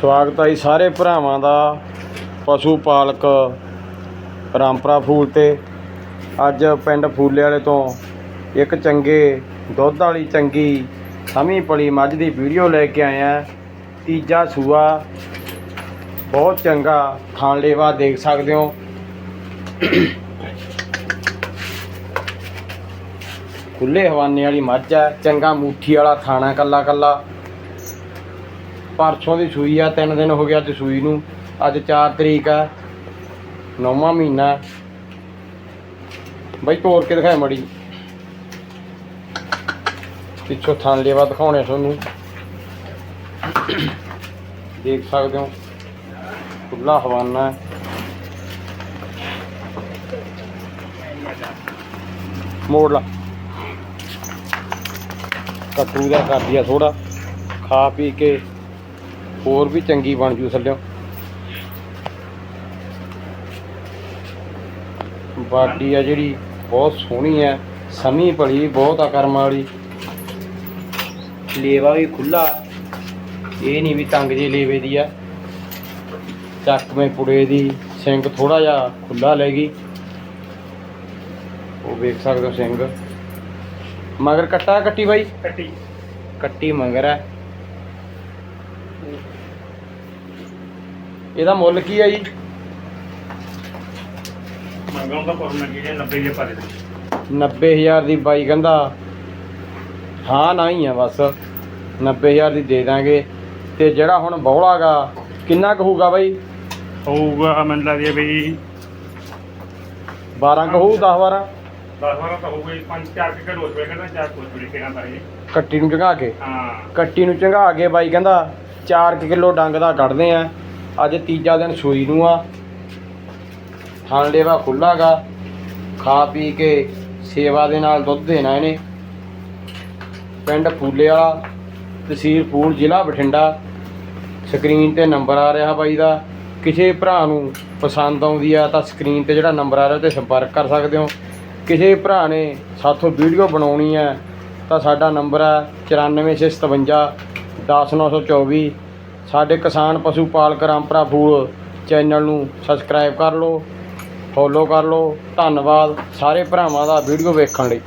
ਸਵਾਗਤ ਹੈ ਜੀ ਸਾਰੇ ਭਰਾਵਾਂ ਦਾ ਪਸ਼ੂ ਪਾਲਕ ਰਾਮਪੁਰਾ ਫੂਲ ਤੇ। ਅੱਜ ਪਿੰਡ ਫੂਲੇ ਵਾਲੇ ਤੋਂ ਇੱਕ ਚੰਗੇ, ਦੁੱਧ ਵਾਲੀ ਚੰਗੀ ਸਮੀ ਪਲੀ ਮੱਝ ਦੀ ਵੀਡੀਓ ਲੈ ਕੇ ਆਏ ਆ। ਤੀਜਾ ਸੂਆ, ਬਹੁਤ ਚੰਗਾ, ਖਾਣ ਲੇਵਾ ਦੇਖ ਸਕਦੇ ਹੋ। ਖੁੱਲੇ ਹਵਾਨੇ ਵਾਲੀ ਮੱਝ ਹੈ ਚੰਗਾ ਮੂਠੀ ਵਾਲਾ ਖਾਣਾ ਕੱਲਾ ਕੱਲਾ ਪਰਸੋਂ ਦੀ ਸੂਈ ਆ, ਤਿੰਨ ਦਿਨ ਹੋ ਗਿਆ ਅੱਜ ਸੂਈ ਨੂੰ। ਅੱਜ 4 ਤਰੀਕ ਆ, ਨੌਵਾਂ ਮਹੀਨਾ। ਬਈ ਤੋੜ ਕੇ ਦਿਖਾਏ ਮੜੀ ਪਿੱਛੋਂ ਥਣ ਲੇਵਾ ਦਿਖਾਉਣੇ ਤੁਹਾਨੂੰ। ਦੇਖ ਸਕਦੇ ਹੋ ਖੁੱਲਾ ਹਵਾਨਾ ਹੈ। ਮੋੜ ਲਾ। ਕੱਟੂ ਦਾ ਕਰਦੀ ਆ ਥੋੜਾ ਖਾ ਪੀ ਕੇ ਹੋਰ ਵੀ ਚੰਗੀ ਬਣ ਜੂ ਥੱਲਿਓ। ਬਾਡੀ ਆ ਜਿਹੜੀ ਬਹੁਤ ਸੋਹਣੀ ਹੈ ਸਮੀ ਭਲੀ ਬਹੁਤ ਆ ਕਰਮਾਂ ਵਾਲੀ ਲੇਵਾ ਵੀ ਖੁੱਲਾ ਇਹ ਨਹੀਂ ਵੀ ਤੰਗ ਜੇ ਲੇਵੇ ਦੀ ਆ। ਚੱਕਵੇਂ ਪੁੜੇ ਦੀ ਸਿੰਘ ਥੋੜਾ ਜਿਹਾ ਖੁੱਲਾ ਲੈ ਗਈ। ਉਹ ਵੇਖ ਸਕਦੇ ਹੋ ਸਿੰਘ ਮਗਰ ਕੱਟਾ ਕੱਟੀ ਬਾਈ? ਕੱਟੀ। ਕੱਟੀ ਮਗਰ ਹੈ ਇਹਦਾ ਮੁੱਲ ਕੀ ਹੈ ਜੀ? ਮੰਗਾਂ ਦਾ ਕੋਲ ਲੱਗੀ ਜੇ 90 ਜੇ ਪਾਰੇ 90000 ਦੀ ਬਾਈ ਕਹਿੰਦਾ ਹਾਂ ਨਾ ਹੀ ਆ ਬਸ। 90000 ਦੀ ਦੇ ਦਾਂਗੇ। ਤੇ ਜਿਹੜਾ ਹੁਣ ਬੌਲਾਗਾ ਕਿੰਨਾ ਕੁ ਹੋਊਗਾ ਬਾਈ? ਹੋਊਗਾ ਮੈਨੂੰ ਲੱਗਦੀ ਵੀ 12 ਕੁ ਹੋਊ 10 12 10 ਵਾਰਾ ਤਾਂ ਹੋਊਗਾ 5 4 ਕਿਲੋ ਹੋ ਕੁਝ ਕਿਹਨਾਂ ਕੱਟੀ ਨੂੰ ਚੰਗਾ ਕੇ? ਹਾਂ। ਕੱਟੀ ਨੂੰ ਚੰਗਾ ਕੇ ਬਾਈ ਕਹਿੰਦਾ 4 ਕਿਲੋ ਡੰਗ ਦਾ ਕੱਢਦੇ ਆ। ਅੱਜ ਤੀਜਾ ਦਿਨ ਸੂਈ ਨੂੰ ਆ। ਥਣ ਲੇਵਾ ਖੁੱਲਾਗਾ। ਖਾ ਪੀ ਕੇ ਸੇਵਾ ਦੇ ਨਾਲ ਦੁੱਧ ਦੇਣਾ ਇਹਨੇ। ਪਿੰਡ ਫੂਲੇ ਵਾਲਾ ਤਹਿਸੀਲ ਫੂਲ ਜ਼ਿਲ੍ਹਾ ਬਠਿੰਡਾ। ਸਕਰੀਨ ਤੇ ਨੰਬਰ ਆ ਰਿਹਾ ਬਾਈ ਦਾ। ਕਿਸੇ ਭਰਾ ਨੂੰ ਪਸੰਦ ਆਉਂਦੀ ਆ ਤਾਂ ਸਕਰੀਨ ਤੇ ਜਿਹੜਾ ਨੰਬਰ ਆ ਰਿਹਾ ਤੇ ਸੰਪਰਕ ਕਰ ਸਕਦੇ ਹੋ। ਕਿਸੇ ਭਰਾ ਨੇ ਸਾਥੋਂ ਵੀਡੀਓ ਬਣਾਉਣੀ ਹੈ ਤਾਂ ਸਾਡਾ ਨੰਬਰ ਹੈ 9457 10924 ਸਾਡੇ ਕਿਸਾਨ ਪਸ਼ੂ ਪਾਲਕ ਰਾਮਪੁਰਾ ਫੂਡ ਚੈਨਲ ਨੂੰ ਸਬਸਕ੍ਰਾਈਬ ਕਰ ਲਓ, ਫੋਲੋ ਕਰ ਲਓ, ਧੰਨਵਾਦ ਸਾਰੇ ਭਰਾਵਾਂ ਦਾ ਵੀਡੀਓ ਵੇਖਣ ਲਈ।